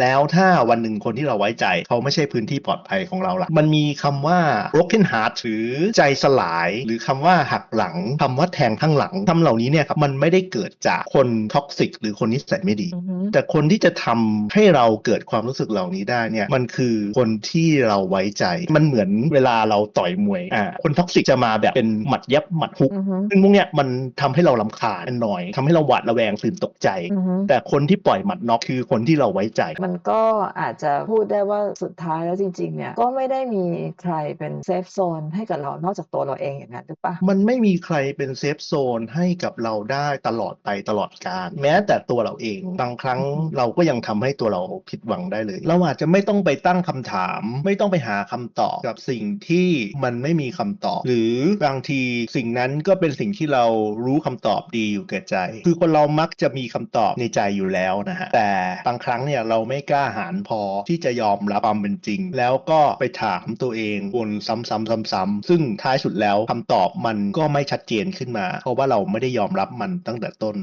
แล้วถ้าวันหนึ่งคนที่เราไว้ใจ เขาไม่ใช่พื้นที่ปลอดภัยของเราล่ะมันมีคำว่า broken heart หรือใจสลาย หรือคำว่าหักหลังคำว่าแทงข้างหลังคำเหล่านี้เนี่ยครับมันไม่ได้เกิดจากคนท็อกซิกหรือคนนิสัยไม่ดีอือฮึแต่คนที่จะทำให้เราเกิดความรู้สึกเหล่านี้ได้เนี่ยมันคือคนที่เราไว้ใจ มันเหมือนเวลาเราต่อยมวยอ่าคนท็อกซิกจะมาแบบเป็นหมัดเย็บหมัดฮุกอือฮึซึ่งพวกเนี้ยมันทำให้เราลำคาญหน่อยทำให้เราหวาดระแวงตื่นตกใจอือฮึแต่คนที่ปล่อยหมัดน็อกคือคนที่เราไว้ใจมันก็อาจจะพูดได้ว่าสุดท้ายแล้วจริงๆเนี่ยก็ไม่ได้มีใครเป็นเซฟโซนให้กับเรานอกจากตัวเราเองอย่างนั้นหรือปะมันไม่มีใครเป็นเซฟโซนให้กับเราได้ตลอดไปตลอดกาลแม้แต่ตัวเราเองบางครั้งเราก็ยังทำให้ตัวเราผิดหวังได้เลย เราอาจจะไม่ต้องไปตั้งคำถาม ไม่ต้องไปหาคำตอบกับสิ่งที่มันไม่มีคำตอบ หรือบางทีสิ่งนั้นก็เป็นสิ่งที่เรารู้คำตอบดีอยู่แก่ใจ คือคนเรามักจะมีคำตอบในใจอยู่แล้วนะฮะแต่บางครั้งเนี่ยเราไม่กล้าหาญพอที่จะยอมรับความเป็นจริง แล้วก็ไปถามตัวเองวนซ้ำๆๆๆซึ่งท้ายสุดแล้วคำตอบมันก็ไม่ชัดเจนขึ้นมา เพราะว่าเราไม่ได้ยอมรับมันตั้งแต่ต้น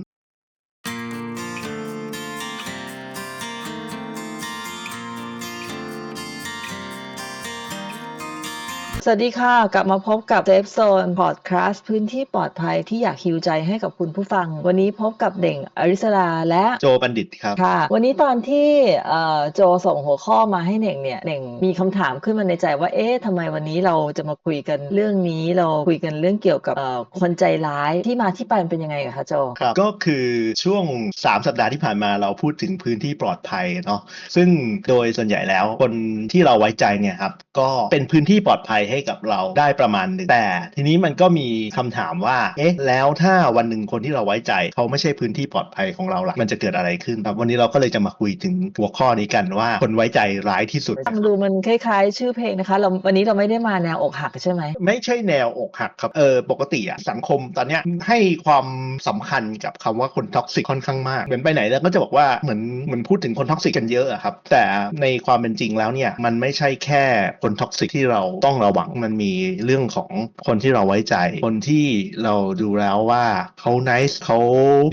สวัสดีค่ะ กลับมาพบกับ Safe Zone Podcast พื้นที่ปลอดภัยที่อยากฮิวใจให้กับคุณผู้ฟัง วันนี้พบกับเด่งอริสราและโจบัณฑิตครับค่ะ วันนี้ตอนที่เอ่อโจส่งหัวข้อมาให้เน่งเนี่ยเน่งมีคำถามขึ้นมาในใจว่าเอ๊ะทำไมวันนี้เราจะมาคุยกันเรื่องนี้เราคุยกันเรื่องเกี่ยวกับเอ่อคนใจร้ายที่มาที่ไปมันเป็นยังไงอะคะโจครับก็คือช่วง 3 สัปดาห์ที่ผ่านมาเราพูดถึงพื้นที่ปลอดภัยเนาะซึ่งโดยส่วนใหญ่แล้วคนที่เราไว้ใจเนี่ยครับก็เป็นพื้นที่ปลอดภัยให้กับเราได้ประมาณหนึ่งแต่ทีนี้มันก็มีคำถามว่า เอ๊ะ แล้วถ้าวันหนึ่งคนที่เราไว้ใจ เขาไม่ใช่พื้นที่ปลอดภัยของเราล่ะมันจะเกิดอะไรขึ้นครับวันนี้เราก็เลยจะมาคุยถึงหัวข้อนี้กันว่าคนไว้ใจร้ายที่สุดฟังดูมันคล้ายๆ ชื่อเพลงนะคะเราวันนี้เราไม่ได้มาแนวอกหักใช่ไหมไม่ใช่แนวอกหักครับเออปกติอะสังคมตอนเนี้ยให้ความสำคัญกับคำว่าคนท็อกซิกค่อนข้างมากเหมือนไปไหนแล้วก็จะบอกว่าเหมือนเหมือนพูดถึงคนท็อกซิกกันเยอะอะครับแต่ในความเป็นจริงแล้วเนี่ยมันไม่ใช่แค่คนท็อกซิกที่เราต้องระวังมันมีเรื่องของคนที่เราไว้ใจ คนที่เราดูแล้วว่าเขาไนส์เขา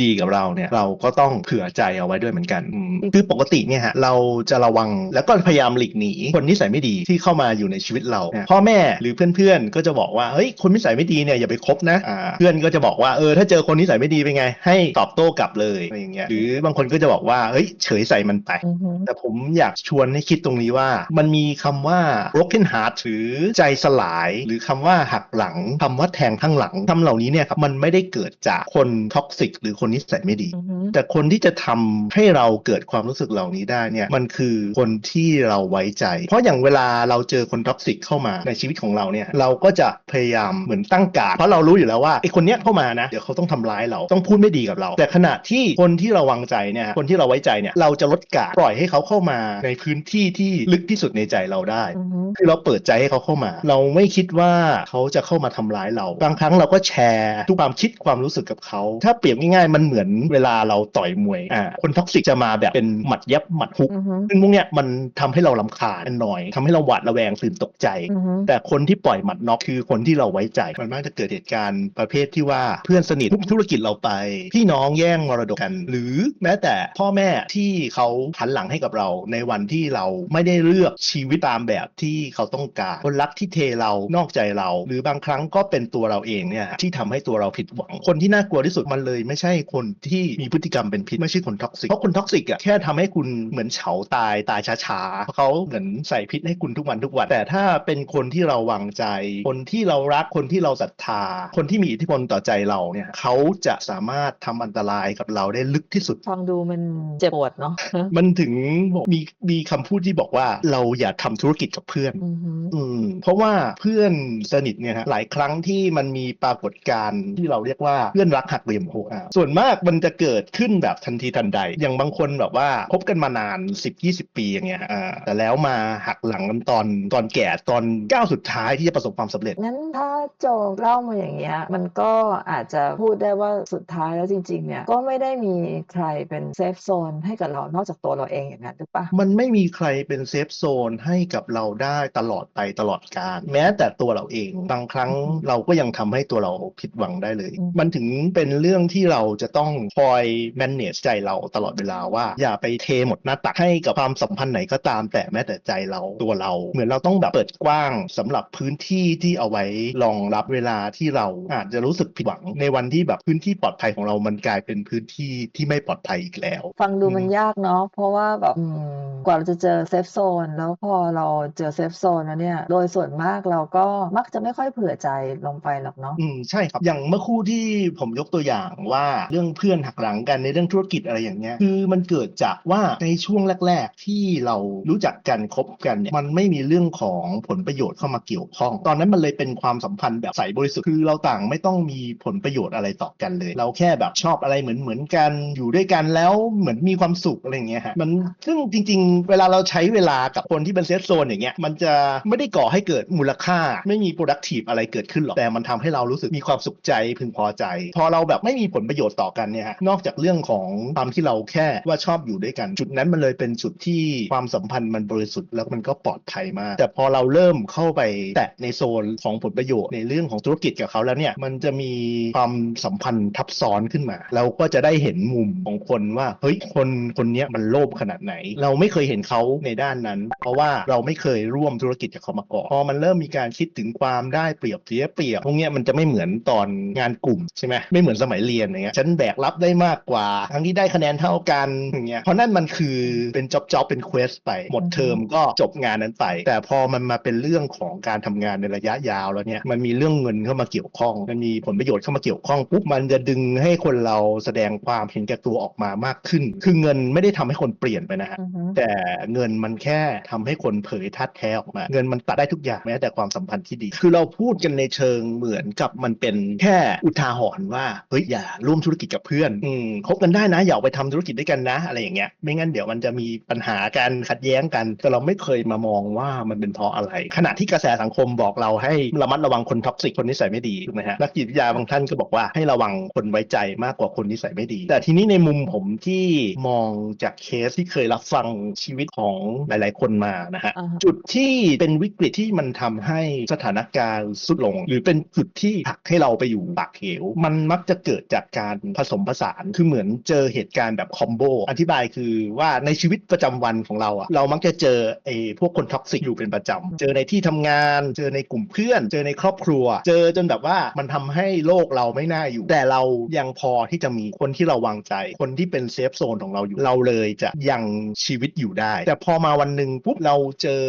ดีกับเราเนี่ย เราก็ต้องเผื่อใจเอาไว้ด้วยเหมือนกันอืมคือปกติเนี่ยฮะเราจะระวังแล้วก็พยายามหลีกหนีคนนิสัยไม่ดีที่เข้ามาอยู่ในชีวิตเราเนี่ยพ่อแม่หรือเพื่อนๆก็จะบอกว่าเฮ้ยคนนิสัยไม่ดีเนี่ยอย่าไปคบนะอ่าเพื่อนก็จะบอกว่าเออถ้าเจอคนนิสัยไม่ดีเป็นไง ให้ตอบโต้กลับเลยอะไรอย่างเงี้ยหรือบางคนก็จะบอกว่าเฮ้ยเฉยใส่มันไปอือฮึแต่ผมอยากชวนให้คิดตรงนี้ว่า มันมีคำว่า broken heart หรือใจสลาย หรือคำว่าหักหลังคำว่าแทงข้างหลังคำเหล่านี้เนี่ยครับมันไม่ได้เกิดจากคนท็อกซิกหรือคนนิสัยไม่ดีอือฮึแต่คนที่จะทำให้เราเกิดความรู้สึกเหล่านี้ได้เนี่ยมันคือคนที่เราไว้ใจ เพราะอย่างเวลาเราเจอคนท็อกซิกเข้ามาในชีวิตของเราเนี่ยเราก็จะพยายามเหมือนตั้งการดเพราะเรารู้อยู่แล้วว่าไอ้คนเนี้ยเข้ามานะเดี๋ยวเขาต้องทำร้ายเราต้องพูดไม่ดีกับเรา แต่ขณะที่คนที่เราวางใจเนี่ยคนที่เราไว้ใจเนี่ยเราจะลดการดปล่อยให้เขาเข้ามาในพื้นที่ที่ลึกที่สุดในใจเราได้อือฮึคือเราเปิดใจให้เขาเข้ามาเราไม่คิดว่าเขาจะเข้ามาทำร้ายเราบางครั้งเราก็แชร์ทุกความคิดความรู้สึกกับเขา ถ้าเปรียบง่ายๆมันเหมือนเวลาเราต่อยมวยอ่าคนท็อกซิกจะมาแบบเป็นหมัดเย็บหมัดฮุกอือฮึซึ่งพวกเนี้ยมันทำให้เราลำคาญหน่อยทำให้เราหวาดระแวงตื่นตกใจอือฮึแต่คนที่ปล่อยหมัดน็อกคือคนที่เราไว้ใจ มันมักจะเกิดเหตุการณ์ประเภทที่ว่าเพื่อนสนิททุกธุรกิจเราไป พี่น้องแย่งมรดกกัน หรือแม้แต่พ่อแม่ที่เขาหันหลังให้กับเราในวันที่เราไม่ได้เลือกชีวิตตามแบบที่เขาต้องการคนรักที่เทเรานอกใจเรา หรือบางครั้งก็เป็นตัวเราเองเนี่ยที่ทำให้ตัวเราผิดหวัง คนที่น่ากลัวที่สุดมันเลย ไม่ใช่คนที่มีพฤติกรรมเป็นพิษไม่ใช่คนท็อกซิกเพราะคนท็อกซิกอะแค่ทำให้คุณเหมือนเฉาตายตายช้าๆเพราะเขาเหมือนใส่พิษให้คุณทุกวันทุกวันแต่ถ้าเป็นคนที่เราวางใจ คนที่เรารักคนที่เราศรัทธา คนที่มีอิทธิพลต่อใจเราเนี่ยเขาจะสามารถทำอันตรายกับเราได้ลึกที่สุดฟังดูมันเจ็บปวดเนาะมันถึงบอกมีมีคำพูดที่บอกว่าเราอย่าทำธุรกิจกับเพื่อนอือฮึอืมเพราะว่าเพื่อนสนิทเนี่ยฮะหลายครั้งที่มันมีปรากฏการณ์ที่เราเรียกว่าเพื่อนรักหักเหลี่ยมโหดอะส่วนมากมันจะเกิดขึ้นแบบทันทีทันใด อย่างบางคนแบบว่าคบกันมานาน 10-20 ปีอย่างเงี้ยฮะอ่าแต่แล้วมาหักหลังกันตอนตอนแก่ตอนก้าวสุดท้ายที่จะประสบความสำเร็จงั้นถ้าโจเล่ามาอย่างเงี้ยมันก็อาจจะพูดได้ว่าสุดท้ายแล้วจริงๆเนี่ยก็ไม่ได้มีใครเป็นเซฟโซนให้กับเรานอกจากตัวเราเองอย่างนั้นหรือปะมันไม่มีใครเป็นเซฟโซนให้กับเราได้ตลอดไปตลอดกาแม้แต่ตัวเราเอง บางครั้งเราก็ยังทำให้ตัวเราผิดหวังได้เลยอืมมันถึงเป็นเรื่องที่เราจะต้องคอย manage ใจเราตลอดเวลาว่า อย่าไปเทหมดหน้าตักให้กับความสัมพันธ์ไหนก็ตามแต่แม้แต่ใจเราตัวเรา เหมือนเราต้องแบบเปิดกว้างสำหรับพื้นที่ที่เอาไว้รองรับเวลาที่เราอาจจะรู้สึกผิดหวัง ในวันที่แบบพื้นที่ปลอดภัยของเรามันกลายเป็นพื้นที่ที่ไม่ปลอดภัยอีกแล้ว ฟังดูมันอืมยากเนาะเพราะว่าแบบอืมกว่าเราจะเจอเซฟโซนแล้วพอเราเจอเซฟโซนแล้วเนี่ยโดยส่วนมากเราก็มักจะไม่ค่อยเผื่อใจลงไปหรอกเนาะอืมใช่ครับอย่างเมื่อคู่ที่ผมยกตัวอย่างว่าเรื่องเพื่อนหักหลังกันในเรื่องธุรกิจอะไรอย่างเงี้ยคือมันเกิดจากว่าในช่วงแรก ๆ ที่เรารู้จักกันคบกันเนี่ยมันไม่มีเรื่องของผลประโยชน์เข้ามาเกี่ยวข้อง ตอนนั้นมันเลยเป็นความสัมพันธ์แบบใสบริสุทธิ์คือเราต่างไม่ต้องมีผลประโยชน์อะไรต่อกันเลย เราแค่แบบชอบอะไรเหมือนเหมือนกันอยู่ด้วยกันแล้วเหมือนมีความสุขอะไรอย่างเงี้ยฮะมันซึ่งจริง ๆ เวลาเราใช้เวลากับคนที่เป็นเซฟโซนอย่างเงี้ยมันจะไม่ได้ก่อให้เกิดมูลค่าไม่มี productive อะไรเกิดขึ้นหรอกแต่มันทำให้เรารู้สึกมีความสุขใจพึงพอใจ พอเราแบบไม่มีผลประโยชน์ต่อกันเนี่ยฮะนอกจากเรื่องของความที่เราแค่ว่าชอบอยู่ด้วยกัน จุดนั้นมันเลยเป็นจุดที่ความสัมพันธ์มันบริสุทธิ์แล้วมันก็ปลอดภัยมาก แต่พอเราเริ่มเข้าไปแตะในโซนของผลประโยชน์ในเรื่องของธุรกิจกับเขาแล้วเนี่ยมันจะมีความสัมพันธ์ทับซ้อนขึ้นมา เราก็จะได้เห็นมุมของคนว่าเฮ้ยคนคนนี้มันโลภขนาดไหน เราไม่เคยเห็นเขาในด้านนั้น เพราะว่าเราไม่เคยร่วมธุรกิจกับเขามาก่อนพอมันเริ่มมีการคิดถึงความได้เปรียบเสียเปรียบพวกเนี้ยมันจะไม่เหมือนตอนงานกลุ่มใช่ไหมไม่เหมือนสมัยเรียนอย่างเงี้ยฉันแบกรับได้มากกว่า ทั้งที่ได้คะแนนเท่ากันอย่างเงี้ยเพราะนั่นมันคือเป็นจ็อบจ็อบเป็นเควสไป หมดเทอมก็จบงานนั้นไป แต่พอมันมาเป็นเรื่องของการทำงานในระยะยาวแล้วเนี่ยมันมีเรื่องเงินเข้ามาเกี่ยวข้องมันมีผลประโยชน์เข้ามาเกี่ยวข้องปุ๊บมันจะดึงให้คนเราแสดงความเห็นแก่ตัวออกมามากขึ้น คือเงินไม่ได้ทำให้คนเปลี่ยนไปนะฮะอือฮึแต่เงินมันแค่ทำให้คนเผยทัดแท้ออกมา เงินมันตัดได้ทุกอย่างแม้แต่ความสัมพันธ์ที่ดี คือเราพูดกันในเชิงเหมือนกับมันเป็นแค่อุทาหรณ์ว่าเฮ้ยอย่าร่วมธุรกิจกับเพื่อนอืมคบกันได้นะ อย่าออกไปทำธุรกิจด้วยกันนะ อะไรอย่างเงี้ยไม่งั้นเดี๋ยวมันจะมีปัญหาการขัดแย้งกัน แต่เราไม่เคยมามองว่ามันเป็นเพราะอะไร ขณะที่กระแสสังคมบอกเราให้ระมัดระวังคนท็อกซิกคนนิสัยไม่ดีถูกไหมฮะนักจิตวิทยาบางท่านก็บอกว่าให้ระวังคนไว้ใจมากกว่าคนนิสัยไม่ดี แต่ทีนี้ในมุมผมที่มองจากเคสที่เคยรับฟังชีวิตของหลาย ๆ คนมานะฮะอ่าฮะจุดที่เป็นวิกฤตที่มันทำให้สถานการณ์สุดลง หรือเป็นจุดที่ผลักให้เราไปอยู่ปากเหว มันมักจะเกิดจากการผสมผสานคือเหมือนเจอเหตุการณ์แบบคอมโบอธิบายคือว่าในชีวิตประจำวันของเราอะเรามักจะเจอไอ้พวกคนท็อกซิกอยู่เป็นประจำเจอในที่ทำงาน เจอในกลุ่มเพื่อน เจอในครอบครัว เจอจนแบบว่ามันทำให้โลกเราไม่น่าอยู่ แต่เรายังพอที่จะมีคนที่เราวางใจ คนที่เป็นเซฟโซนของเราอยู่เราเลยจะยังชีวิตอยู่ได้ แต่พอมาวันหนึ่งปุ๊บเราเจอ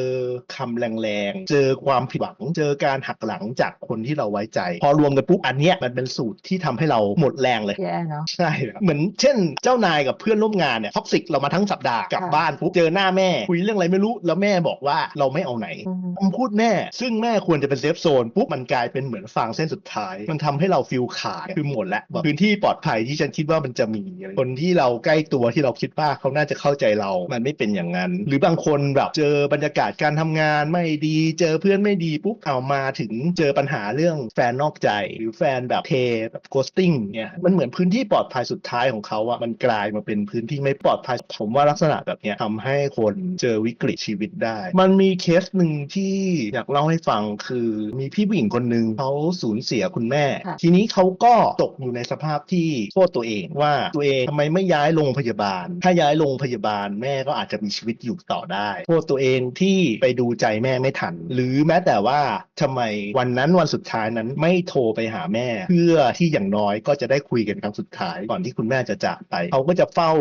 คำแรงๆเจอความผิดหวัง เจอการหักหลังจากคนที่เราไว้ใจ พอรวมกันปุ๊บอันเนี้ยมันเป็นสูตรที่ทำให้เราหมดแรงเลยแย่เนาะใช่ครับเหมือนเช่นเจ้านายกับเพื่อนร่วมงานเนี่ยท็อกซิกเรามาทั้งสัปดาห์กลับค่ะบ้านปุ๊บเจอหน้าแม่ คุยเรื่องอะไรไม่รู้แล้วแม่บอกว่าเราไม่เอาไหนอือฮึคำพูดแม่ซึ่งแม่ควรจะเป็นเซฟโซนปุ๊บมันกลายเป็นเหมือนฟางเส้นสุดท้าย มันทำให้เราฟิลขาดคือหมดแล้วแบบพื้นที่ปลอดภัยที่ฉันคิดว่ามันจะมีอะไรคนที่เราใกล้ตัวที่เราคิดว่าเขาน่าจะเข้าใจเรา มันไม่เป็นอย่างนั้น หรือบางคนแบบเจอบรรยากาศการทำงานไม่ดีเจอเพื่อนไม่ดีปุ๊บเอามาถึงเจอปัญหาเรื่องแฟนนอกใจ หรือแฟนแบบเทแบบโกสติ้งเนี่ยมันเหมือนพื้นที่ปลอดภัยสุดท้ายของเขาอะมันกลายมาเป็นพื้นที่ไม่ปลอดภัย ผมว่าลักษณะแบบเนี้ยทำให้คนเจอวิกฤตชีวิตได้ มันมีเคสหนึ่งที่อยากเล่าให้ฟังคือมีพี่ผู้หญิงคนหนึ่งเขาสูญเสียคุณแม่ค่ะทีนี้เขาก็ตกอยู่ในสภาพที่โทษตัวเองว่าตัวเองทำไมไม่ย้ายโรงพยาบาล ถ้าย้ายโรงพยาบาลแม่ก็อาจจะมีชีวิตอยู่ต่อได้ โทษตัวเองที่ไปดูใจแม่ไม่ทัน หรือแม้แต่ว่าทำไมวันนั้นวันสุดท้ายนั้นไม่โทรไปหาแม่ เพื่อที่อย่างน้อยก็จะได้คุยกันครั้งสุดท้ายก่อนที่คุณแม่จะจากไปเขาก็จะเฝ้า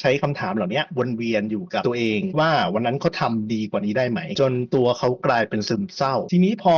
ใช้คำถามเหล่านี้วนเวียนอยู่กับตัวเอง ว่าวันนั้นเขาทำดีกว่านี้ได้ไหม จนตัวเขากลายเป็นซึมเศร้า ทีนี้พอ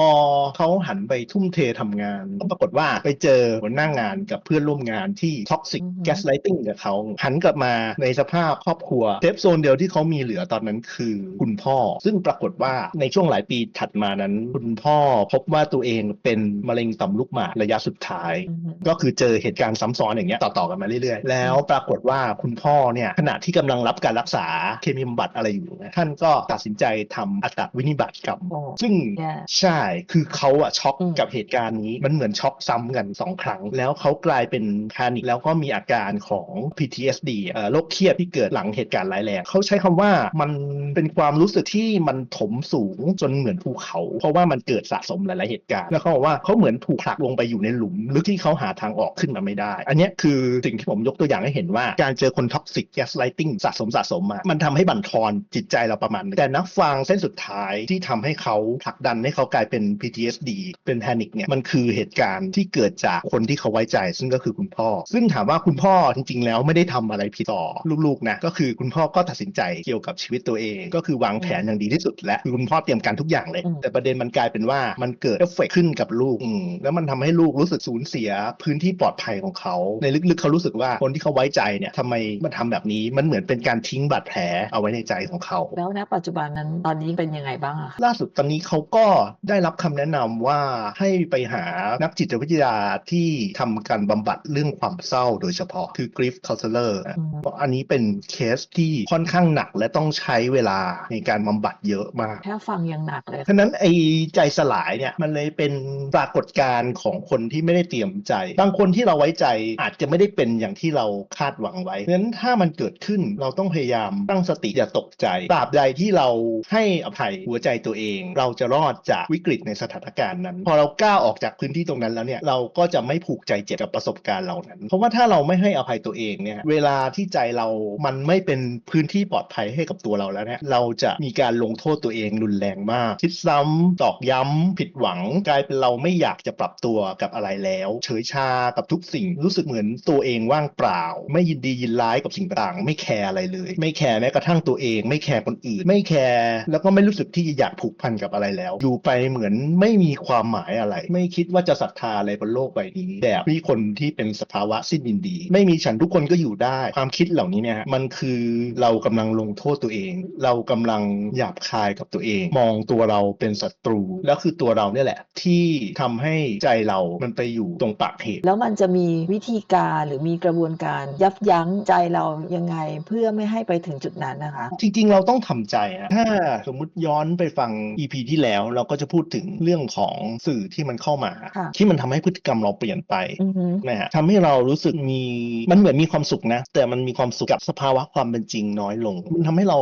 เขาหันไปทุ่มเททำงานก็ปรากฏว่าไปเจอหัวหน้างานกับเพื่อนร่วมงานที่ท็อกซิกอือฮึแกสไลติงกับเขาหันกลับมาในสภาพครอบครัวเซฟโซนเดียวที่เขามีเหลือตอนนั้นคือคุณพ่อ ซึ่งปรากฏว่าในช่วงหลายปีถัดมานั้น คุณพ่อพบว่าตัวเองเป็นมะเร็งต่อมลูกหมากระยะสุดท้ายอือฮึก็คือเจอเหตุการณ์ซ้ำซ้อนอย่างเงี้ยต่อๆกันมาเรื่อยๆ แล้วปรากฏว่าคุณพ่อเนี่ยขณะที่กำลังรับการรักษาเคมีบำบัดอะไรอยู่เนี่ยท่านก็ตัดสินใจทำอัตวินิบัติกรรมโอ้ซึ่งแย่ใช่คือเขาอะช็อกอืมกับเหตุการณ์นี้มันเหมือนช็อกซ้ำกันสองครั้ง แล้วเขากลายเป็นแพนิคแล้วก็มีอาการของ PTSD เอ่อโรคเครียดที่เกิดหลังเหตุการณ์ร้ายแรงเขาใช้คำว่ามันเป็นความรู้สึกที่มันถมสูงจนเหมือนภูเขาเขาเพราะว่ามันเกิดสะสมหลายๆเหตุการณ์แล้วเขาบอกว่าเขาเหมือนถูกผลักลงไปอยู่ในหลุมลึกที่เขาหาทางออกขึ้นมาไม่ได้ อันนี้คือสิ่งที่ผมยกตัวอย่างให้เห็นว่าการเจอคนท็อกซิกแกสไลติงสะสมสะสมมามันทำให้บั่นทอนจิตใจเราประมาณนึงแต่นักฟังเส้นสุดท้ายที่ทำให้เขาผลักดันให้เขากลายเป็น PTSD เป็นแพนิคเนี่ยมันคือเหตุการณ์ที่เกิดจากคนที่เขาไว้ใจ ซึ่งก็คือคุณพ่อ ซึ่งถามว่าคุณพ่อจริง ๆ แล้วไม่ได้ทำอะไรผิดต่อลูกๆนะก็คือคุณพ่อก็ตัดสินใจเกี่ยวกับชีวิตตัวเอง ก็คือวางแผนอย่างดีที่สุดและคือคุณพ่อเตรียมการทุกอย่างเลยแต่ประเด็นมันกลายเป็นว่ามันเกิดเอฟเฟกขึ้นกับลูกอืมแล้วมันทำให้ลูกรู้สึกสูญเสียพื้นที่ปลอดภัยของเขา ในลึกๆเขารู้สึกว่าคนที่เขาไว้ใจเนี่ยทำไมมันทำแบบนี้มันเหมือนเป็นการทิ้งบาดแผลเอาไว้ในใจของเขา แล้วณปัจจุบันนั้นตอนนี้เป็นยังไงบ้างอะคะล่าสุดตอนนี้เขาก็ได้รับคำแนะนำว่าให้ไปหานักจิตวิทยาที่ทำการบำบัดเรื่องความเศร้าโดยเฉพาะคือ grief counselor นะอืมเพราะอันนี้เป็นเคสที่ค่อนข้างหนักและต้องใช้เวลาในการบำบัดเยอะมากแค่ฟังยังหนักเลยฉะนั้นไอ้ใจสลายเนี่ยมันเลยเป็นปรากฏการณ์ของคนที่ไม่ได้เตรียมใจ บางคนที่เราไว้ใจอาจจะไม่ได้เป็นอย่างที่เราคาดหวังไว้เพราะฉะนั้นถ้ามันเกิดขึ้นเราต้องพยายามตั้งสติอย่าตกใจตราบใดที่เราให้อภัยหัวใจตัวเอง เราจะรอดจากวิกฤตในสถานการณ์นั้น พอเราก้าวออกจากพื้นที่ตรงนั้นแล้วเนี่ยเราก็จะไม่ผูกใจเจ็บกับประสบการณ์เหล่านั้น เพราะว่าถ้าเราไม่ให้อภัยตัวเองเนี่ยเวลาที่ใจเรามันไม่เป็นพื้นที่ปลอดภัยให้กับตัวเราแล้วเนี่ยเราจะมีการลงโทษตัวเองรุนแรงมากคิดซ้ำตอกย้ำผิดหวังกลายเป็นเราไม่อยากจะปรับตัวกับอะไรแล้ว เฉยชากับทุกสิ่งรู้สึกเหมือนตัวเองว่างเปล่า ไม่ยินดียินร้ายกับสิ่งต่างไม่แคร์อะไรเลย ไม่แคร์แม้กระทั่งตัวเอง ไม่แคร์คนอื่น ไม่แคร์แล้วก็ไม่รู้สึกที่จะอยากผูกพันกับอะไรแล้ว อยู่ไปเหมือนไม่มีความหมายอะไร ไม่คิดว่าจะศรัทธาอะไรบนโลกใบนี้แบบที่คนที่เป็นสภาวะสิ้นยินดี ไม่มีฉันทุกคนก็อยู่ได้ ความคิดเหล่านี้เนี่ยมันคือเรากำลังลงโทษตัวเอง เรากำลังหยาบคายกับตัวเอง มองตัวเราเป็นศัตรู แล้วคือตัวเราเนี่ยแหละ ที่ทำให้ใจเรามันไปอยู่ตรงปากเหตุแล้วมันจะมีวิธีการหรือมีกระบวนการยับยั้งใจเรายังไงเพื่อไม่ให้ไปถึงจุดนั้นนะคะ จริง ๆ เราต้องทำใจนะถ้าสมมุติย้อนไปฟัง EP ที่แล้วเราก็จะพูดถึงเรื่องของสื่อที่มันเข้ามาค่ะที่มันทำให้พฤติกรรมเราเปลี่ยนไปอือฮึนะฮะทำให้เรารู้สึกมีมันเหมือนมีความสุขนะ แต่มันมีความสุขกับสภาวะความเป็นจริงน้อยลง มันทำให้เรา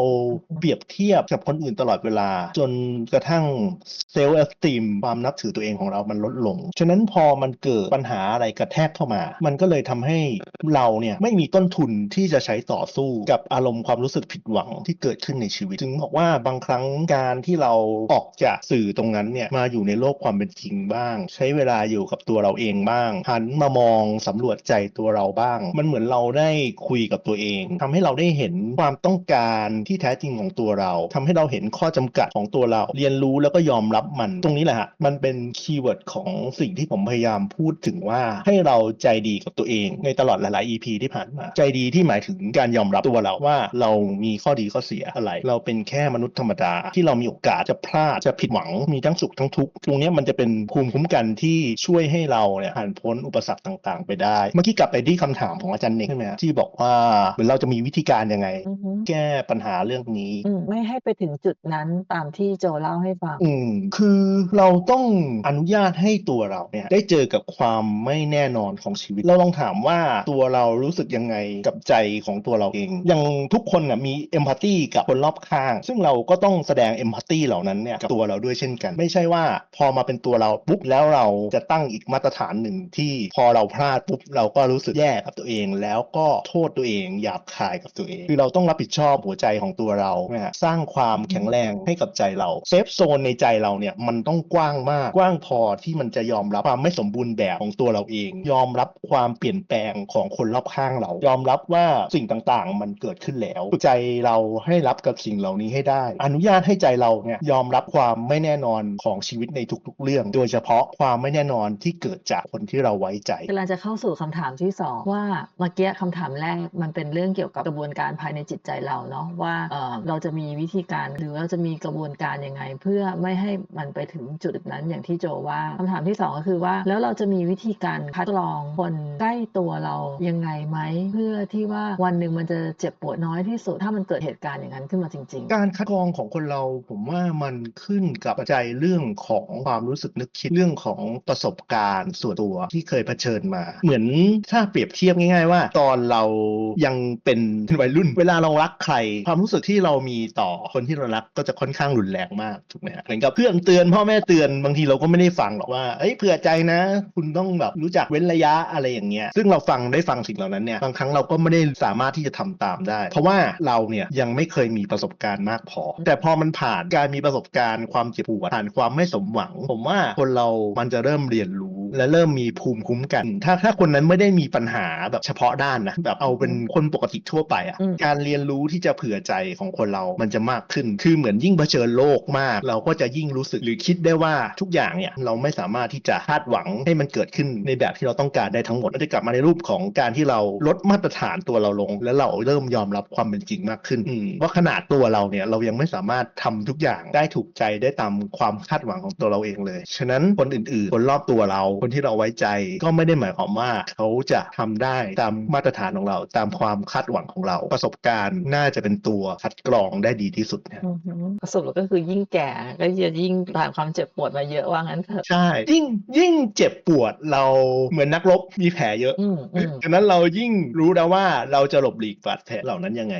เปรียบเทียบกับคนอื่นตลอดเวลา จนกระทั่งเซลล์เอสติมความนับถือตัวเองของเรามันลดลง ฉะนั้นพอมันเกิดปัญหาอะไรกระแทกเข้ามา มันก็เลยทำให้เราเนี่ยไม่มีต้นทุนที่จะใช้ต่อสู้กับอารมณ์ความรู้สึกผิดหวังที่เกิดขึ้นในชีวิต ถึงบอกว่าบางครั้งการที่เราออกจากสื่อตรงนั้นเนี่ยมาอยู่ในโลกความเป็นจริงบ้าง ใช้เวลาอยู่กับตัวเราเองบ้างหันมามองสำรวจใจตัวเราบ้าง มันเหมือนเราได้คุยกับตัวเองทำให้เราได้เห็นความต้องการที่แท้จริงของตัวเราทำให้เราเห็นข้อจำกัดของตัวเรา เรียนรู้แล้วก็ยอมรับมันตรงนี้แหละฮะมันเป็นคีย์เวิร์ดของสิ่งที่ผมพยายามพูดถึงว่าให้เราใจดีกับตัวเองในตลอดหลาย ๆ EP ที่ผ่านมา ใจดีที่หมายถึงการยอมรับตัวเราว่าเรามีข้อดีข้อเสียอะไร เราเป็นแค่มนุษย์ธรรมดา ที่เรามีโอกาสจะพลาดจะผิดหวังมีทั้งสุขทั้งทุกข์ตรงเนี้ยมันจะเป็นภูมิคุ้มกันที่ช่วยให้เราเนี่ยผ่านพ้นอุปสรรคต่าง ๆ ไปได้ เมื่อกี้กลับไปที่คำถามของอาจารย์เน็กใช่ไหมฮะที่บอกว่าเหมือนเราจะมีวิธีการยังไงอือฮึแก้ปัญหาเรื่องนี้อืมไม่ให้ไปถึงจุดนั้นตามที่โจเล่าให้ฟังอืมคือเราต้องอนุญาตให้ตัวเราเนี่ยได้เจอกับความไม่แน่นอนของชีวิต เราลองถามว่าตัวเรารู้สึกยังไงกับใจของตัวเราเอง อย่างทุกคนน่ะมีเอมพัตตีกับคนรอบข้าง ซึ่งเราก็ต้องแสดงเอมพัตตีเหล่านั้นเนี่ยกับตัวเราด้วยเช่นกัน ไม่ใช่ว่าพอมาเป็นตัวเราปุ๊บแล้วเราจะตั้งอีกมาตรฐานหนึ่งที่พอเราพลาดปุ๊บเราก็รู้สึกแย่กับตัวเอง แล้วก็โทษตัวเองหยาบคายกับตัวเอง คือเราต้องรับผิดชอบหัวใจของตัวเรานะฮะสร้างความแข็งแรงให้กับใจเราเซฟโซนในใจเราเนี่ยมันต้องกว้างมากกว้างพอที่มันจะยอมรับความไม่สมบูรณ์แบบของตัวเราเอง ยอมรับความเปลี่ยนแปลงของคนรอบข้างเรา ยอมรับว่าสิ่งต่างๆ มันเกิดขึ้นแล้วใจเราให้รับกับสิ่งเหล่านี้ให้ได้ อนุญาตให้ใจเราเนี่ยยอมรับความไม่แน่นอนของชีวิตในทุกๆ เรื่อง โดยเฉพาะความไม่แน่นอนที่เกิดจากคนที่เราไว้ใจกำลังจะเข้าสู่คำถามที่สองว่าเมื่อกี้คำถามแรกมันเป็นเรื่องเกี่ยวกับกระบวนการภายในจิตใจเราเนาะว่าเออเราจะมีวิธีการหรือเราจะมีกระบวนการยังไง เพื่อไม่ให้มันไปถึงจุดนั้นอย่างที่โจว่าคำถามที่สองก็คือว่า แล้วเราจะมีวิธีการคัดกรองคนใกล้ตัวเรายังไงไหม เพื่อที่ว่าวันหนึ่งมันจะเจ็บปวดน้อยที่สุด ถ้ามันเกิดเหตุการณ์อย่างนั้นขึ้นมาจริง ๆ การคัดกรองของคนเราผมว่ามันขึ้นกับปัจจัยเรื่องของความรู้สึกนึกคิดเรื่องของประสบการณ์ส่วนตัวที่เคยเผชิญมา เหมือนถ้าเปรียบเทียบง่ายๆว่า ตอนเรายังเป็นวัยรุ่น เวลาเรารักใคร ความรู้สึกที่เรามีต่อคนที่เรารักก็จะค่อนข้างรุนแรงมากถูกไหมฮะเหมือนกับเพื่อนเตือนพ่อแม่เตือนบางทีเราก็ไม่ได้ฟังหรอกว่าเอ้ยเผื่อใจนะ คุณต้องแบบรู้จักเว้นระยะอะไรอย่างเงี้ยซึ่งเราฟังได้ฟังสิ่งเหล่านั้นเนี่ยบางครั้งเราก็ไม่ได้สามารถที่จะทำตามได้ เพราะว่าเราเนี่ยยังไม่เคยมีประสบการณ์มากพอ แต่พอมันผ่านการมีประสบการณ์ความเจ็บปวดผ่านความไม่สมหวัง ผมว่าคนเรามันจะเริ่มเรียนรู้และเริ่มมีภูมิคุ้มกัน ถ้าถ้าคนนั้นไม่ได้มีปัญหาแบบเฉพาะด้านนะแบบเอาเป็นคนปกติทั่วไปอะอืมการเรียนรู้ที่จะเผื่อใจของคนเรามันจะมากขึ้น คือเหมือนยิ่งเผชิญโลกมาก เราก็จะยิ่งรู้สึกหรือคิดได้ว่าทุกอย่างเนี่ยเราไม่สามารถที่จะคาดหวังให้มันเกิดขึ้นในแบบที่เราต้องการได้ทั้งหมดมันจะกลับมาในรูปของการที่เราลดมาตรฐานตัวเราลง แล้วเราเริ่มยอมรับความเป็นจริงมากขึ้นอืมว่าขนาดตัวเราเนี่ยเรายังไม่สามารถทำทุกอย่างได้ถูกใจได้ตามความคาดหวังของตัวเราเองเลย ฉะนั้นคนอื่นๆ คนรอบตัวเรา คนที่เราไว้ใจก็ไม่ได้หมายความว่าเขาจะทำได้ตามมาตรฐานของเรา ตามความคาดหวังของเรา ประสบการณ์น่าจะเป็นตัวคัดกรองได้ดีที่สุดเนี่ยอือหือสรุปแล้วก็คือยิ่งแก่ก็จะยิ่งผ่านความเจ็บปวดมาเยอะว่างั้นเถอะใช่ ยิ่งยิ่งเจ็บปวดเราเหมือนนักรบมีแผลเยอะอืมอืมฉะนั้นเรายิ่งรู้แล้วว่าเราจะหลบหลีกบาดแผลเหล่านั้นยังไง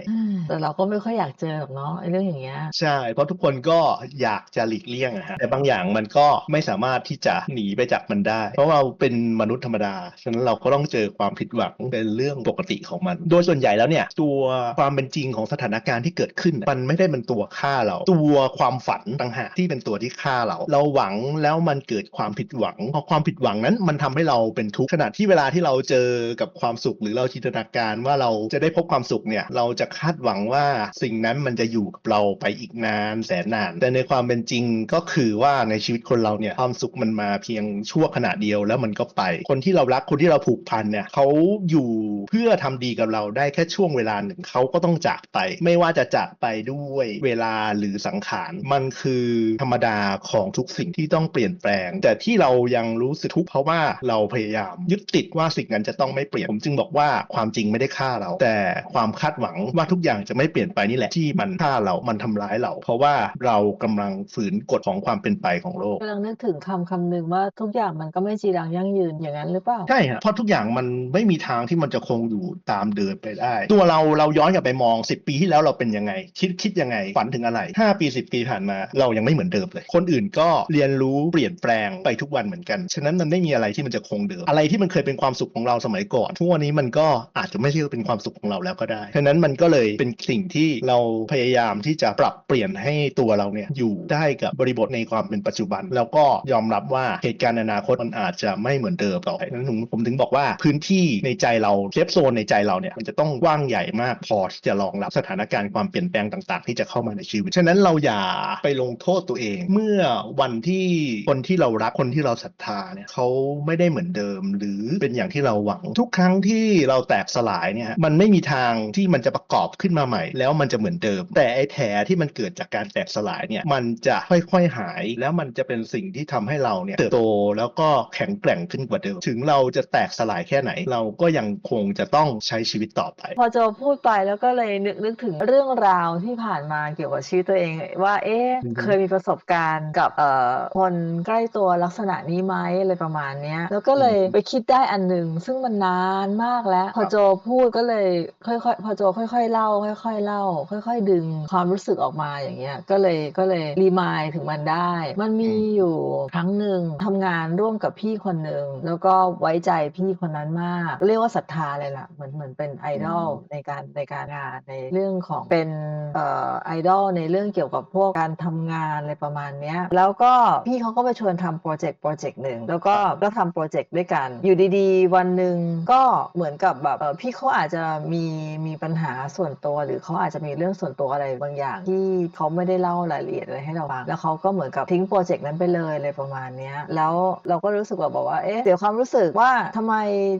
แต่เราก็ไม่ค่อยอยากเจอหรอกเนาะไอ้เรื่องอย่างเงี้ยใช่ เพราะทุกคนก็อยากจะหลีกเลี่ยงอะฮะแต่บางอย่างมันก็ไม่สามารถที่จะหนีไปจากมันได้ เพราะเราเป็นมนุษย์ธรรมดาฉะนั้นเราก็ต้องเจอความผิดหวังเป็นเรื่องปกติของมัน โดยส่วนใหญ่แล้วเนี่ยตัวความเป็นจริงของสถานการณ์ที่เกิดขึ้น มันไม่ได้เป็นตัวฆ่าเรา ตัวความฝันต่างหากที่เป็นตัวที่ฆ่าเรา เราหวังแล้วมันเกิดความผิดหวังพอความผิดหวังนั้นมันทำให้เราเป็นทุกข์ขณะที่เวลาที่เราเจอกับความสุข หรือเราจินตนาการว่าเราจะได้พบความสุขเนี่ยเราจะคาดหวังว่าสิ่งนั้นมันจะอยู่กับเราไปอีกนานแสนนาน แต่ในความเป็นจริงก็คือว่าในชีวิตคนเราเนี่ยความสุขมันมาเพียงชั่วขณะเดียวแล้วมันก็ไป คนที่เรารักคนที่เราผูกพันเนี่ยเขาอยู่เพื่อทำดีกับเราได้แค่ช่วงเวลาหนึ่งเขาก็ต้องจากไป ไม่ว่าจะจากไปด้วยเวลาหรือสังขารมันคือธรรมดาของทุกสิ่งที่ต้องเปลี่ยนแปลง แต่ที่เรายังรู้สึกทุกข์เพราะว่าเราพยายามยึดติดว่าสิ่งนั้นจะต้องไม่เปลี่ยนผมจึงบอกว่าความจริงไม่ได้ฆ่าเรา แต่ความคาดหวังว่าทุกอย่างจะไม่เปลี่ยนไปนี่แหละที่มันฆ่าเรามันทำร้ายเรา เพราะว่าเรากำลังฝืนกฎของความเป็นไปของโลกกำลังนึกถึงคำคำหนึ่งว่าทุกอย่างมันก็ไม่จีรังยั่งยืนอย่างนั้นหรือเปล่าใช่ฮะเพราะทุกอย่างมันไม่มีทางที่มันจะคงอยู่ตามเดิมไปได้ ตัวเราเราย้อนกลับไปมอง 10 ปีที่แล้วเราเป็นยังไง คิดคิดยังไงฝันถึงอะไร 5 ปี 10 ปีผ่านมาเรายังไม่เหมือนเดิมเลย คนอื่นก็เรียนรู้เปลี่ยนแปลงไปทุกวันเหมือนกัน ฉะนั้นมันไม่มีอะไรที่มันจะคงเดิม อะไรที่มันเคยเป็นความสุขของเราสมัยก่อน ทุกวันนี้มันก็อาจจะไม่ใช่เป็นความสุขของเราแล้วก็ได้ ฉะนั้นมันก็เลยเป็นสิ่งที่เราพยายามที่จะปรับเปลี่ยนให้ตัวเราเนี่ยอยู่ได้กับบริบทในความเป็นปัจจุบัน แล้วก็ยอมรับว่าเหตุการณ์อนาคตมันอาจจะไม่เหมือนเดิมต่อไปนั้นผมผมถึงบอกว่าพื้นที่ในใจเราเซฟโซนในใจเราเนี่ยมันจะต้องกว้างใหญ่มากพอที่จะรองรับสถานการณ์ความเปลี่ยนแปลงต่าง ๆ ที่จะเข้ามาในชีวิต ฉะนั้นเราอย่าไปลงโทษตัวเอง เมื่อวันที่คนที่เรารักคนที่เราศรัทธาเนี่ยเขาไม่ได้เหมือนเดิม หรือเป็นอย่างที่เราหวัง ทุกครั้งที่เราแตกสลายเนี่ยมันไม่มีทางที่มันจะประกอบขึ้นมาใหม่ แล้วมันจะเหมือนเดิม แต่ไอ้แผลที่มันเกิดจากการแตกสลายเนี่ยมันจะค่อยๆหาย แล้วมันจะเป็นสิ่งที่ทำให้เราเนี่ยเติบโตแล้วก็แข็งแกร่งขึ้นกว่าเดิม ถึงเราจะแตกสลายแค่ไหน เราก็ยังคงจะต้องใช้ชีวิตต่อไป พอโจพูดไปแล้วก็เลยนึกนึกถึงเรื่องราวที่ผ่านมาเกี่ยวกับชีวิตตัวเองว่าเอ๊ะอือฮึเคยมีประสบการณ์กับเอ่อคนใกล้ตัวลักษณะนี้ไหมอะไรประมาณเนี้ยแล้วก็เลยไปคิดได้อันหนึ่งซึ่งมันนานมากแล้ว พอโจพูดก็เลยค่อยๆพอโจค่อยๆเล่า ค่อย ๆ เล่า ค่อย ๆ ดึงความรู้สึกออกมาอย่างเงี้ยก็เลยก็เลยรีมายถึงมันได้ มันมีอยู่ครั้งหนึ่งทำงานร่วมกับพี่คนหนึ่งแล้วก็ไว้ใจพี่คนนั้นมาก เรียกว่าศรัทธาเลยล่ะเหมือนเหมือนเป็นไอดอลอืมในการในการงานในเรื่องของเป็นเอ่อไอดอลในเรื่องเกี่ยวกับพวกการทำงานอะไรประมาณเนี้ยแล้วก็พี่เขาก็ไปชวนทำโปรเจกต์โปรเจกต์หนึ่งแล้วก็ก็ทำโปรเจกต์ด้วยกัน อยู่ดีๆ วันหนึ่งก็เหมือนกับแบบเอ่อพี่เขาอาจจะมีมีปัญหาส่วนตัวหรือเขาอาจจะมีเรื่องส่วนตัวอะไรบางอย่าง ที่เขาไม่ได้เล่ารายละเอียดอะไรให้เราฟังแล้วเขาก็เหมือนกับทิ้งโปรเจกต์นั้นไปเลยอะไรประมาณเนี้ยแล้วเราก็รู้สึกว่าบอกว่าเอ๊ะเดี๋ยวความรู้สึกว่าทำไม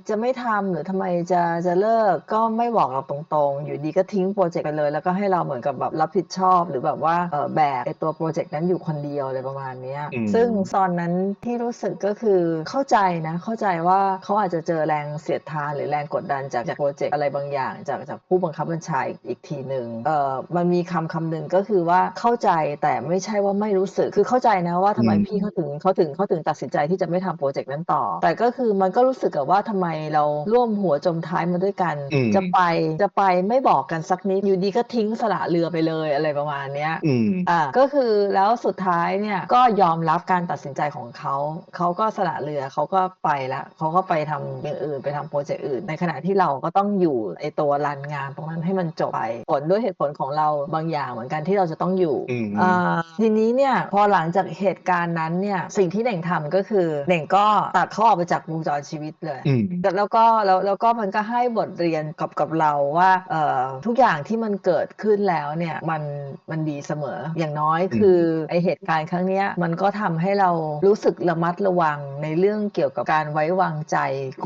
จะไม่ทำหรือทำไมจะจะเลิกก็ไม่บอกเราตรงๆ อยู่ดีก็ทิ้งโปรเจกต์ไปเลย แล้วก็ให้เราเหมือนกับแบบรับผิดชอบ หรือแบบว่าเออแบกไอตัวโปรเจกต์นั้นอยู่คนเดียวอะไรประมาณเนี้ยอืมซึ่งตอนนั้นที่รู้สึกก็คือเข้าใจนะเข้าใจว่าเขาอาจจะเจอแรงเสียดทานหรือแรงกดดันจากจากโปรเจกต์อะไรบางอย่าง จากจากผู้บังคับบัญชาอีกอีกทีหนึ่งเออมันมีคำคำหนึ่งก็คือว่าเข้าใจแต่ไม่ใช่ว่าไม่รู้สึกคือเข้าใจนะว่าทำไมอืมพี่เขาถึงเขาถึงเขาถึงตัดสินใจที่จะไม่ทำโปรเจกต์นั้นต่อ แต่ก็คือมันก็รู้สึกกับว่าทำไมเราร่วมหัวจมท้ายมาด้วยกันอืมจะไปจะไปไม่บอกกันสักนิดอยู่ดีก็ทิ้งสละเรือไปเลยอะไรประมาณเนี้ยอืมอ่าก็คือแล้วสุดท้ายเนี่ยก็ยอมรับการตัดสินใจของเขาเขาก็สละเรือเขาก็ไปละเขาก็ไปทำอย่างอื่นไปทำโปรเจกต์อื่น ในขณะที่เราก็ต้องอยู่ไอตัวรันงานตรงนั้นให้มันจบไปผลด้วยเหตุผลของเราบางอย่างเหมือนกันที่เราจะต้องอยู่อืมอ่าทีนี้เนี่ยพอหลังจากเหตุการณ์นั้นเนี่ยสิ่งที่เน่งทำก็คือเน่งก็ตัดเขาออกไปจากวงจรชีวิตเลยอืมแล้วก็แล้วแล้วก็มันก็ให้บทเรียนกับกับเราว่าเอ่อทุกอย่างที่มันเกิดขึ้นแล้วเนี่ยมันมันดีเสมออย่างน้อยอืมคือไอเหตุการณ์ครั้งเนี้ยมันก็ทำให้เรารู้สึกระมัดระวังในเรื่องเกี่ยวกับการไว้วางใจ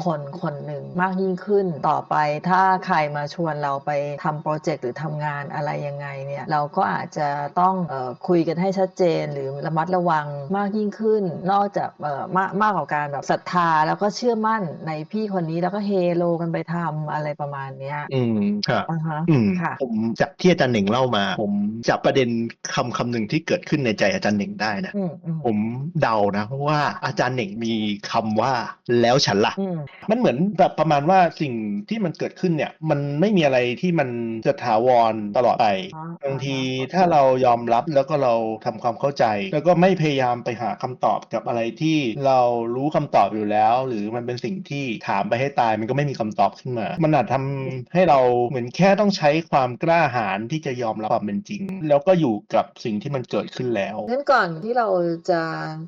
คนคนหนึ่งมากยิ่งขึ้นต่อไปถ้าใครมาชวนเราไปทำโปรเจกต์หรือทำงานอะไรยังไงเนี่ยเราก็อาจจะต้องเออคุยกันให้ชัดเจนหรือระมัดระวังมากยิ่งขึ้น นอกจากเออมากมากกว่าการแบบศรัทธาแล้วก็เชื่อมั่นในพี่คนนี้แล้วก็เฮโลกันไปทำอะไรประมาณเนี้ยอืมครับอ่าฮะอืมค่ะผมจากที่อาจารย์เหน่งเล่ามา ผมจับประเด็นคำคำหนึ่งที่เกิดขึ้นในใจอาจารย์เหน่งได้นะอืมอืมผมเดานะเพราะว่าอาจารย์เหน่งมีคำว่าแล้วฉันล่ะอืมมันเหมือนแบบประมาณว่าสิ่งที่มันเกิดขึ้นเนี่ย มันไม่มีอะไรที่มันจะถาวรตลอดไปอ๋อบางทีอ่าฮะถ้าเรายอมรับแล้วก็เราทำความเข้าใจ แล้วก็ไม่พยายามไปหาคำตอบกับอะไรที่เรารู้คำตอบอยู่แล้ว หรือมันเป็นสิ่งที่ถามไปให้ตายมันก็ไม่มีคำตอบขึ้นมา มันอาจทำให้เราเหมือนแค่ต้องใช้ความกล้าหาญที่จะยอมรับความเป็นจริง แล้วก็อยู่กับสิ่งที่มันเกิดขึ้นแล้วงั้นก่อนที่เราจะ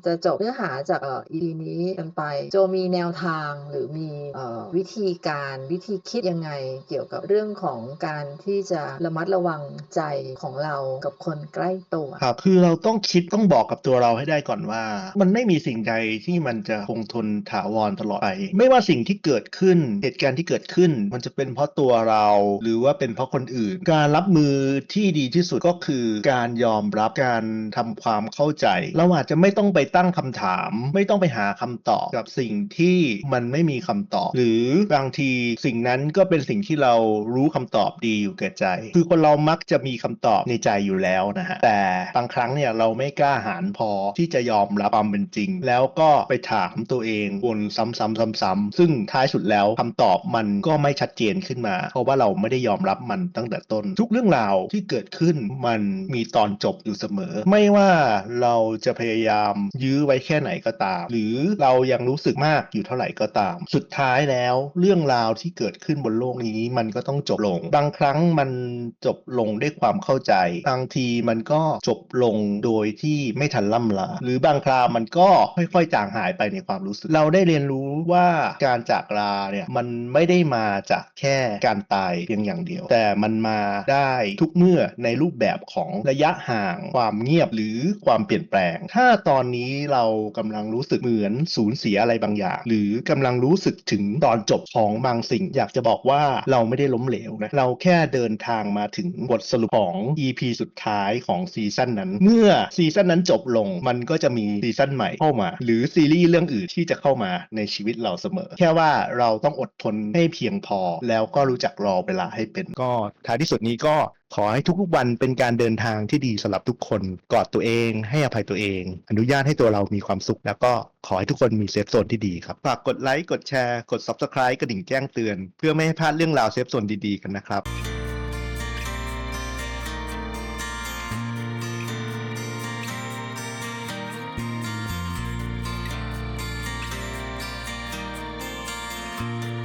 จะจบเนื้อหาจากเอ่อ EP นี้กันไป โจมีแนวทางหรือมีเอ่อวิธีการวิธีคิดยังไงเกี่ยวกับเรื่องของการที่จะระมัดระวังใจของเรากับคนใกล้ตัวครับคือเราต้องคิดต้องบอกกับตัวเราให้ได้ก่อนว่า มันไม่มีสิ่งใดที่มันจะคงทนถาวรตลอดไปไม่ว่าสิ่งที่เกิดขึ้นเหตุการณ์ที่เกิดขึ้น มันจะเป็นเพราะตัวเรา หรือว่าเป็นเพราะคนอื่น การรับมือที่ดีที่สุดก็คือการยอมรับการทำความเข้าใจ เราอาจจะไม่ต้องไปตั้งคำถาม ไม่ต้องไปหาคำตอบกับสิ่งที่มันไม่มีคำตอบ หรือบางทีสิ่งนั้นก็เป็นสิ่งที่เรารู้คำตอบดีอยู่แก่ใจ คือคนเรามักจะมีคำตอบในใจอยู่แล้วนะฮะแต่บางครั้งเนี่ยเราไม่กล้าหาญพอที่จะยอมรับความเป็นจริง แล้วก็ไปถามตัวเองวนซ้ำๆๆๆซึ่งท้ายสุดแล้วคำตอบมันก็ไม่ชัดเจนขึ้นมา เพราะว่าเราไม่ได้ยอมรับมันตั้งแต่ต้น ทุกเรื่องราวที่เกิดขึ้นมันมีตอนจบอยู่เสมอไม่ว่าเราจะพยายามยื้อไว้แค่ไหนก็ตาม หรือเรายังรู้สึกมากอยู่เท่าไหร่ก็ตาม สุดท้ายแล้วเรื่องราวที่เกิดขึ้นบนโลกนี้มันก็ต้องจบลง บางครั้งมันจบลงด้วยความเข้าใจ บางทีมันก็จบลงโดยที่ไม่ทันล่ำลา หรือบางคราวมันก็ค่อยๆจางหายไปในความรู้สึก เราได้เรียนรู้ว่าการจากลาเนี่ยมันไม่ได้มาจากแค่การตายเพียงอย่างเดียว แต่มันมาได้ทุกเมื่อในรูปแบบของระยะห่างความเงีียบหรือความเปลี่ยนแปลง ถ้าตอนนี้เรากำลังรู้สึกเหมือนสูญเสียอะไรบางอย่าง หรือกำลังรู้สึกถึงตอนจบของบางสิ่ง อยากจะบอกว่าเราไม่ได้ล้มเหลวนะเราแค่เดินทางมาถึงบทสรุปของ EP สุดท้ายของซีซั่นนั้น เมื่อซีซั่นนั้นจบลงมันก็จะมีซีซั่นใหม่เข้ามา หรือซีรีส์เรื่องอื่นที่จะเข้ามาในชีวิตเราเสมอ แค่ว่าเราต้องอดทนให้เพียงพอ แล้วก็รู้จักรอเวลาให้เป็นก็ท้ายที่สุดนี้ก็ ขอให้ทุกๆวันเป็นการเดินทางที่ดีสำหรับทุกคนกอดตัวเอง ให้อภัยตัวเอง อนุญาตให้ตัวเรามีความสุข แล้วก็ขอให้ทุกคนมีเซฟโซนที่ดีครับฝากกดไลค์กดแชร์กด Subscribe กระดิ่งแจ้งเตือน เพื่อไม่ให้พลาดเรื่องราวเซฟโซนดีๆกันนะครับ